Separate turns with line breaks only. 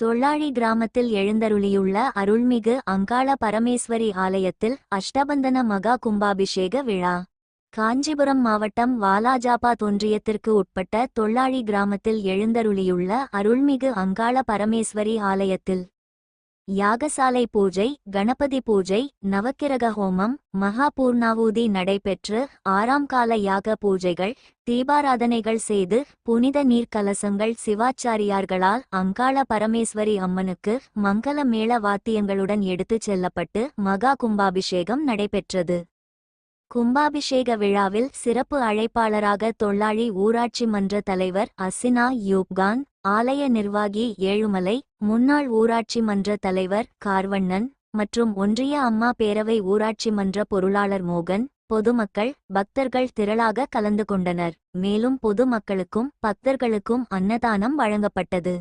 தொள்ளாழி கிராமத்தில் எழுந்தருளியுள்ள அருள்மிகு அங்காள பரமேஸ்வரி ஆலயத்தில் அஷ்டபந்தன மகா கும்பாபிஷேக விழா. காஞ்சிபுரம் மாவட்டம் வாலாஜாபா தொன்றியத்திற்கு உட்பட்ட தொள்ளாழி கிராமத்தில் எழுந்தருளியுள்ள அருள்மிகு அங்காள பரமேஸ்வரி ஆலயத்தில் யாகசாலை பூஜை கணபதி பூஜை நவக்கிரக ஹோமம் மகா பூர்ணாவூதி நடைபெற்று ஆறாம் கால யாக பூஜைகள் தீபாராதனைகள் செய்து புனித நீர்க்கலசங்கள் சிவாச்சாரியார்களால் அங்காள பரமேஸ்வரி அம்மனுக்கு மங்கள மேள வாத்தியங்களுடன் எடுத்துச் செல்லப்பட்டு மகா கும்பாபிஷேகம் நடைபெற்றது. கும்பாபிஷேக விழாவில் சிறப்பு அழைப்பாளராக தொள்ளாளி ஊராட்சி மன்ற தலைவர் அசினா யூப்கான் ஆலய நிர்வாகி ஏழுமலை முன்னாள் ஊராட்சி மன்ற தலைவர் கார்வண்ணன் மற்றும் ஒன்றிய அம்மா பேரவை ஊராட்சி மன்ற பொருளாளர் மோகன் பொதுமக்கள் பக்தர்கள் திரளாக கலந்து கொண்டனர். மேலும் பொதுமக்களுக்கும் பக்தர்களுக்கும் அன்னதானம் வழங்கப்பட்டது.